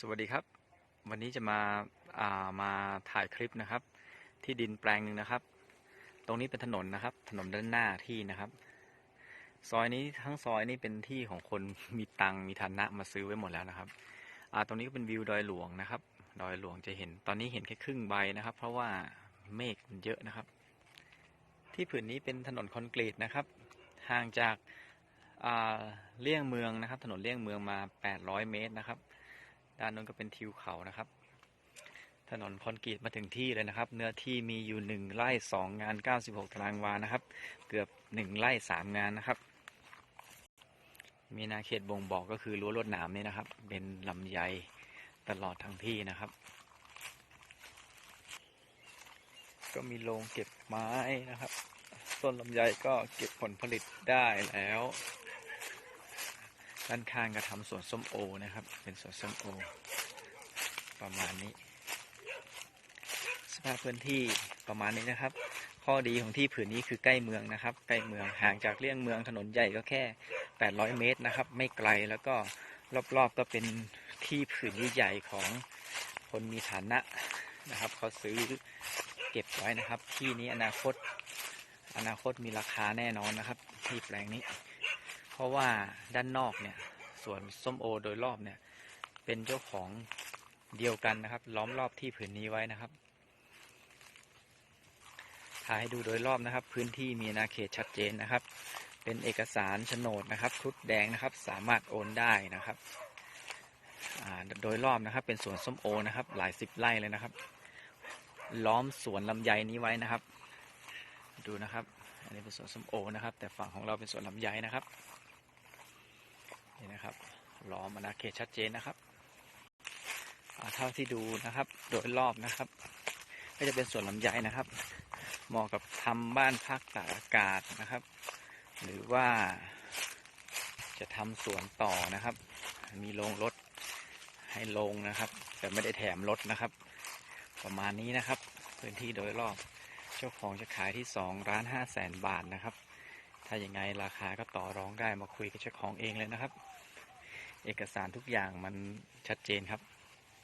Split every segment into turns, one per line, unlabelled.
สวัสดีครับ วันนี้จะมาามาถ่ายคลิปนะครับ ที่ดินแปลงหนึ่งนะครับ ตรงนี้เป็นถนนนะครับ ถนนด้านหน้าที่นะครับ ซอยนี้ทั้งซอยนี้เป็นที่ของคนมีตังมีฐานะมาซื้อไว้หมดแล้วนะครับตรงนี้ก็เป็นวิวดอยหลวงนะครับ ดอยหลวงจะเห็น ตอนนี้เห็นแค่ครึ่งใบนะครับ เพราะว่าเมฆมันเยอะนะครับ ที่ผืนนี้เป็นถนนคอนกรีตนะครับ ห่างจากเลี่ยงเมืองนะครับ ถนนเลี่ยงเมืองมา 800 เมตรนะครับ ด้านนู้นก็เป็นทิวเขานะครับ ถนนคอนกรีตมาถึงที่เลยนะครับ เนื้อที่มีอยู่หนึ่งไร่สองงาน96ตารางวานะครับ เกือบหนึ่งไร่สามงานนะครับ มีนาเขตบ่งบอกก็คือรั้วลวดหนามนี่นะครับ เป็นลำไยตลอดทั้งที่นะครับ ก็มีโรงเก็บไม้นะครับ ต้นลำไยก็เก็บผลผลิตได้แล้ว ด้านข้างก็ทำสวนส้มโอนะครับ เป็นสวนส้มโอ ประมาณนี้ สภาพพื้นที่ประมาณนี้นะครับ ข้อดีของที่ผืนนี้คือใกล้เมืองนะครับ ใกล้เมืองห่างจากเลี่ยงเมืองถนนใหญ่ก็แค่ 800 เมตรนะครับ ไม่ไกลแล้วก็รอบๆก็เป็นที่ผืนใหญ่ของคนมีฐานะนะครับเขาซื้อเก็บไว้นะครับ ที่นี้อนาคตอนาคตมีราคาแน่นอนนะครับ ที่แปลงนี้ เพราะว่าด้านนอกเนี่ยสวนส้มโอโดยรอบเนี่ย เป็นเจ้าของเดียวกันนะครับ ล้อมรอบที่ผืนนี้ไว้นะครับถ่ายให้ดูโดยรอบนะครับ พื้นที่มีอาเขตชัดเจนนะครับ เป็นเอกสารโฉนดนะครับครุฑแดงนะครับ สามารถโอนได้นะครับโดยรอบนะครับ เป็นสวนส้มโอนะครับ หลายสิบไร่เลยนะครับ ล้อมสวนลำไยนี้ไว้นะครับ ดูนะครับ อันนี้เป็นสวนส้มโอนะครับ แต่ฝั่งของเราเป็นสวนลำไยนะครับ นี่นะครับล้อมอาณาเขตชัดเจนนะครับเท่าที่ดูนะครับ โดยรอบนะครับ ก็จะเป็นสวนลำไยนะครับเหมาะกับทำบ้านพักตากอากาศนะครับ หรือว่าจะทำสวนต่อนะครับ มีโรงรถให้ลงนะครับ แต่ไม่ได้แถมรถนะครับ ประมาณนี้นะครับ พื้นที่โดยรอบเจ้าของจะขายที่สองล้านห้าแสนบาทนะครับ ถ้าอย่างไงราคาก็ต่อรองได้มาคุยกับเจ้าของเองเลยนะครับ เอกสารทุกอย่างมันชัดเจนครับ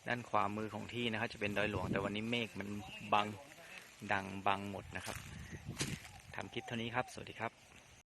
ด้านขวามือของที่นะครับ จะเป็นดอยหลวงแต่วันนี้เมฆมันบังดังบังหมดนะครับทำคลิปเท่านี้ครับ สวัสดีครับ